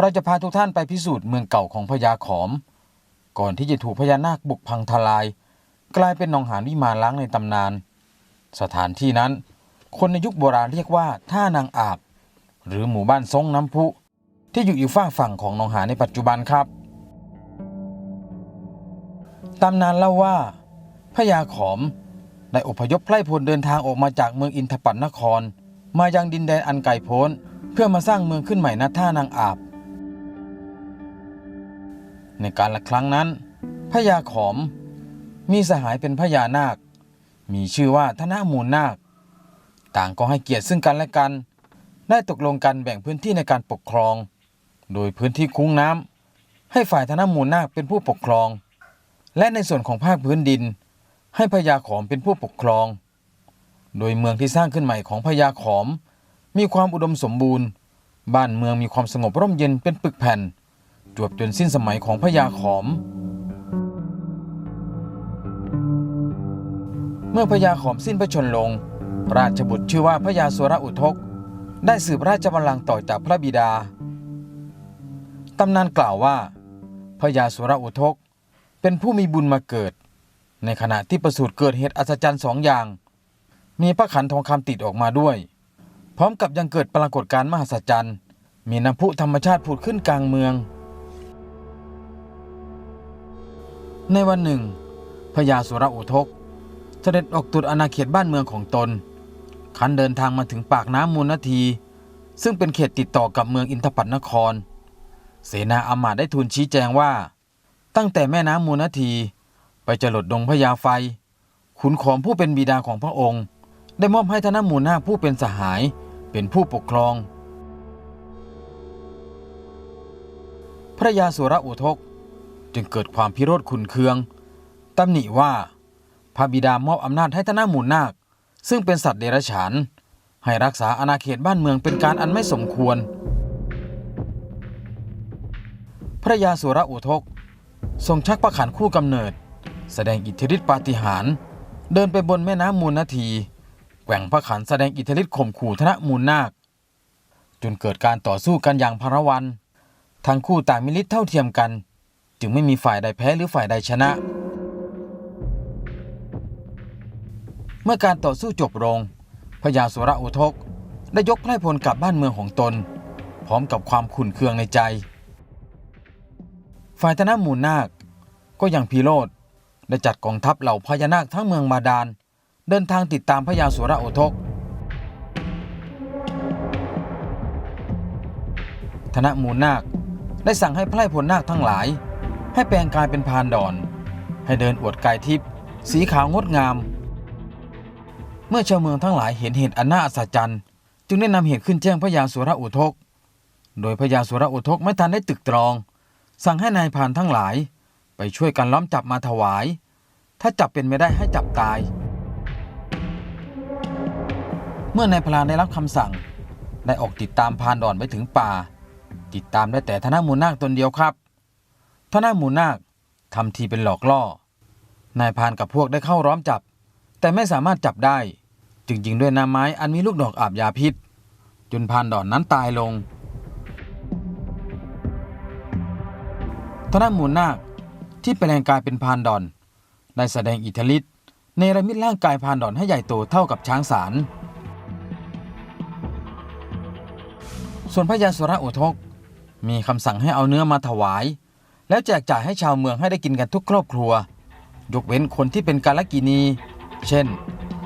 เราจะพาทุกท่านไปพิสูจน์เมืองเก่าของพญาขอม ก่อนที่จะถูกพญานาคบุกพังทลาย กลายเป็นหนองหานวิมานล้างในตำนาน สถานที่นั้น คนในยุคโบราณเรียกว่าท่านางอาบ หรือหมู่บ้านทรงน้ำพุ ที่อยู่อีกฝากฝั่งของหนองหานในปัจจุบันครับตำนานเล่าว่าพญาขอมได้อพยพไพร่พลเดินทางออกมาจากเมืองอินทปัตนคร มายังดินแดนอันไกลโพ้น เพื่อมาสร้างเมืองขึ้นใหม่ณท่านางอาบ ในการละครั้งนั้นพญาขอมมีสหายเป็นพญานาค มีชื่อว่าธนมูลนาค ต่างก็ให้เกียรติซึ่งกันและกัน ได้ตกลงกันแบ่งพื้นที่ในการปกครอง โดยพื้นที่คุ้งน้ำให้ฝ่ายธนมูลนาคเป็นผู้ปกครอง และในส่วนของภาคพื้นดิน ให้พญาขอมเป็นผู้ปกครอง โดยเมืองที่สร้างขึ้นใหม่ของพญาขอม มีความอุดมสมบูรณ์ บ้านเมืองมีความสงบร่มเย็นเป็นปึกแผ่น จวบจนสิ้นสมัยของพญาขอม เมื่อพญาขอมสิ้นพระชนลง ราชบุตรชื่อว่าพญาสุรอุทก ได้สืบราชบัลลังก์ต่อจากพระบิดา ตำนานกล่าวว่าพญาสุรอุทก เป็นผู้มีบุญมาเกิด ในขณะที่ประสูติเกิดเหตุอัศจรรย์สองอย่าง มีพระขันทองคำติดออกมาด้วย พร้อมกับยังเกิดปรากฏการณ์มหัศจรรย์มีน้ำพุธรรมชาติผุดขึ้นกลางเมือง ในวันหนึ่งพญาสุรอุทก เสด็จออกตรวจอาณาเขตบ้านเมืองของตนขันเดินทางมาถึงปากน้ำมูลนาที ซึ่งเป็นเขตติดต่อกับเมืองอินทปัตนคร เสนาอามาตได้ทูลชี้แจงว่า ตั้งแต่แม่น้ำมูลนาที ไปจรดดงพญาไฟ ขุนขอมผู้เป็นบิดาของพระองค์ ได้มอบให้ธนมูลนาผู้เป็นสหายเป็นผู้ปกครอง พระยาสุรอุทก จึงเกิดความพิโรธขุนเคืองตำหนิว่า พระบิดามอบอำนาจให้ธนมูลนาค ซึ่งเป็นสัตว์เดรัจฉาน ให้รักษาอาณาเขตบ้านเมืองเป็นการอันไม่สมควร พระยาสุรอุทก ทรงชักประขันคู่กำเนิด แสดงอิทธิฤทธิปาฏิหาริย์เดินไปบนแม่น้ำมูลนาทีแกว่งพระขันแสดงอิทธิฤทธิข่มขู่ธนมูลนาค จนเกิดการต่อสู้กันอย่างพารวัน ทั้งคู่ต่างมีฤทธิ์เท่าเทียมกัน จึงไม่มีฝ่ายใดแพ้หรือฝ่ายใดชนะ เมื่อการต่อสู้จบลงพญาสุรอุทกได้ยกไพร่พลกลับบ้านเมืองของตน พร้อมกับความขุ่นเคืองในใจ ฝ่ายธนมูลนาคก็ยังพิโรธได้จัดกองทัพเหล่าพญานาคทั้งเมืองมาดาน เดินทางติดตามพญาสุรอุทกธนมูลนาคได้สั่งให้ไพร่พลนาคทั้งหลาย ให้แปลงกายเป็นพานดอน ให้เดินอวดกายทิพย์สีขาวงดงาม เมื่อชาวเมืองทั้งหลายเห็นเหตุอันน่าอัศจรรย์ จึงได้นำเหตุขึ้นแจ้งพระยาสุรอุทก โดยพระยาสุรอุทกไม่ทันได้ตึกตรอง สั่งให้นายพานทั้งหลาย ไปช่วยกันล้อมจับมาถวาย ถ้าจับเป็นไม่ได้ให้จับตาย เมื่อนายพรานได้รับคำสั่ง ได้ออกติดตามพานดอนไปถึงป่า ติดตามได้แต่ธนมูลนาคตนเดียวครับ ธนมูลนาคทำทีเป็นหลอกล่อ นายพานกับพวกได้เข้าร้อมจับ แต่ไม่สามารถจับได้ จึงยิงด้วยน้ำไม้อันมีลูกดอกอาบยาพิษ จนพานดอนนั้นตายลงธนมูลนาคที่แปลงกายเป็นพานดอนได้แสดงอิทธิฤทธิ์เนระมิตร่างกายพานดอนให้ใหญ่โตเท่ากับช้างสาร ส่วนพระยาสุรโอทกมีคำสั่งให้เอาเนื้อมาถวาย แล้วแจกจ่ายให้ชาวเมืองให้ได้กินกันทุกครอบครัว ยกเว้นคนที่เป็นกาลกินี เช่น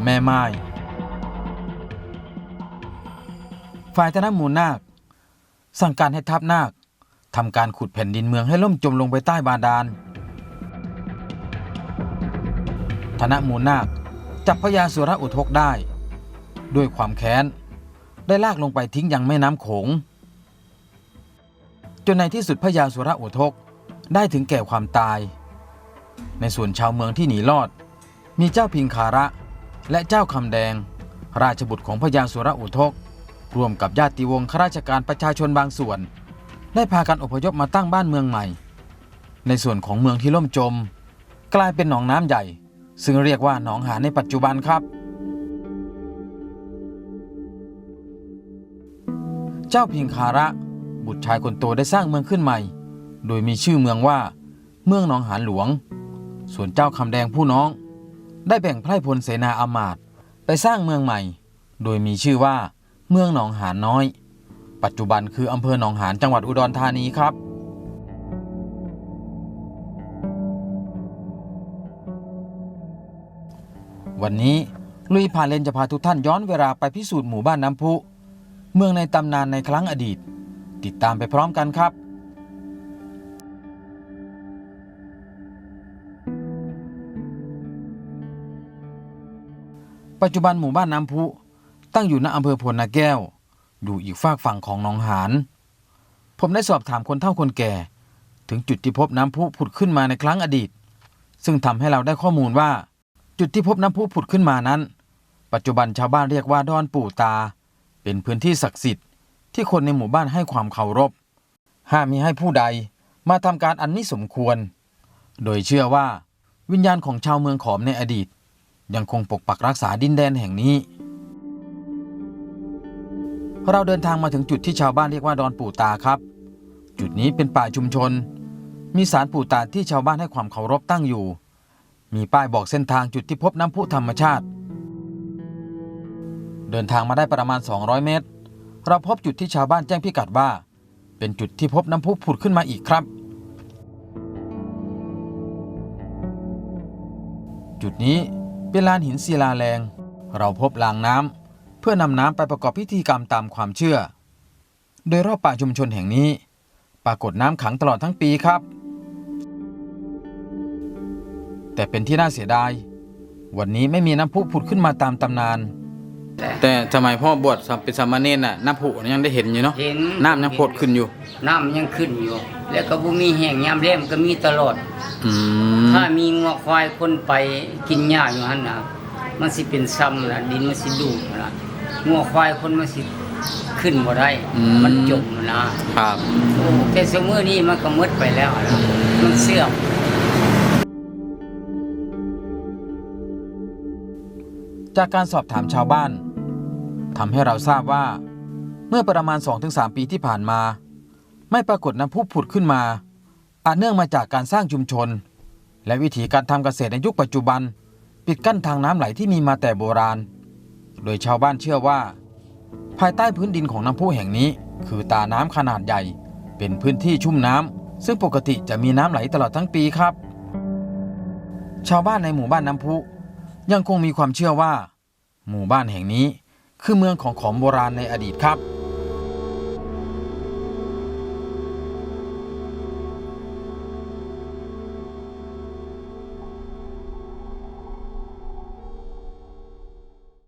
แม่ไม้ฝ่ายธนมูลนาค สั่งการให้ทัพนาคทำการขุดแผ่นดินเมืองให้ล่มจมลงไปใต้บาดาลธนมูลนาคจับพญาสุรอุทกได้ ด้วยความแค้น ได้ลากลงไปทิ้งยังแม่น้ำโขง จนในที่สุดพญาสุรอุทก ได้ถึงแก่ความตาย ในส่วนชาวเมืองที่หนีรอด มีเจ้าพิงคาระ และเจ้าคำแดง ราชบุตรของพญาสุรอุทก รวมกับญาติวงศ์ข้าราชการประชาชนบางส่วน ได้พากันอพยพมาตั้งบ้านเมืองใหม่ ในส่วนของเมืองที่ล่มจม กลายเป็นหนองน้ำใหญ่ ซึ่งเรียกว่าหนองหาในปัจจุบันครับ เจ้าพิงคาระบุตรชายคนโตได้สร้างเมืองขึ้นใหม่ โดยมีชื่อเมืองว่า เมืองหนองหานหลวง ส่วนเจ้าคำแดงผู้น้อง ได้แบ่งไพร่พลเสนาอามาตย์ไปสร้างเมืองใหม่ โดยมีชื่อว่า เมืองหนองหานน้อย ปัจจุบันคืออำเภอหนองหานจังหวัดอุดรธานีครับวันนี้ลุยพาเลนจะพาทุกท่านย้อนเวลาไปพิสูจน์หมู่บ้านน้ำพุ เมืองในตำนานในครั้งอดีต ติดตามไปพร้อมกันครับ ปัจจุบันหมู่บ้านน้ำพุ ตั้งอยู่ณอำเภอพลนาแก้ว อยู่อีกฝากฝั่งของหนองหานผมได้สอบถามคนเฒ่าคนแก่ ถึงจุดที่พบน้ำพุผุดขึ้นมาในครั้งอดีต ซึ่งทำให้เราได้ข้อมูลว่า จุดที่พบน้ำพุผุดขึ้นมานั้น ปัจจุบันชาวบ้านเรียกว่าดอนปู่ตา เป็นพื้นที่ศักดิ์สิทธิ์ ที่คนในหมู่บ้านให้ความเคารพ ห้ามมิให้ผู้ใดมาทำการอันมิสมควร โดยเชื่อว่า วิญญาณของชาวเมืองขอมในอดีต ยังคงปกปักรักษาดินแดนแห่งนี้ เราเดินทางมาถึงจุดที่ชาวบ้านเรียกว่าดอนปู่ตาครับ จุดนี้เป็นป่าชุมชน มีศาลปู่ตาที่ชาวบ้านให้ความเคารพตั้งอยู่ มีป้ายบอกเส้นทางจุดที่พบน้ำพุธรรมชาติ เดินทางมาได้ประมาณ 200 เมตร เราพบจุดที่ชาวบ้านแจ้งพิกัดว่า เป็นจุดที่พบน้ำพุผุดขึ้นมาอีกครับจุดนี้ เป็นลานหินศิลาแรง เราพบรางน้ำเพื่อนำน้ำไปประกอบพิธีกรรมตามความเชื่อ โดยรอบป่าชุมชนแห่งนี้ ปรากฏน้ำขังตลอดทั้งปีครับ แต่เป็นที่น่าเสียดาย วันนี้ไม่มีน้ำพุผุดขึ้นมาตามตำนาน แต่สมัยพ่อบวชเป็นสามเณรน่ะน้ำพุยังได้เห็นอยู่เนาะเห็นน้ำยังโผดขึ้นอยู่ น้ำยังขึ้นอยู่ แล้วก็บ่มีแห้งยามแล้งก็มีตลอดอืมถ้ามีงัวควายคนไปกินหญ้าอยู่หั่นน่ะมันสิเป็นซ้ำน่ะดินมันสิดูดน่ะงัวควายคนมันสิขึ้นบ่ได้ มันจมนะครับโอ้แต่สมื้อนี้มันก็หมดไปแล้วนะมันเสื่อมจากการสอบถามชาวบ้าน ทำให้เราทราบว่า เมื่อประมาณ 2-3 ปีที่ผ่านมา ไม่ปรากฏน้ำพุผุดขึ้นมา อาจเนื่องมาจากการสร้างชุมชน และวิธีการทำเกษตรในยุคปัจจุบัน ปิดกั้นทางน้ำไหลที่มีมาแต่โบราณ โดยชาวบ้านเชื่อว่า ภายใต้พื้นดินของน้ำพุแห่งนี้ คือตาน้ำขนาดใหญ่ เป็นพื้นที่ชุ่มน้ำซึ่งปกติจะมีน้ำไหลตลอดทั้งปีครับ ชาวบ้านในหมู่บ้านน้ำพุยังคงมีความเชื่อว่า หมู่บ้านแห่งนี้ คือเมืองของของโบราณในอดีตครับ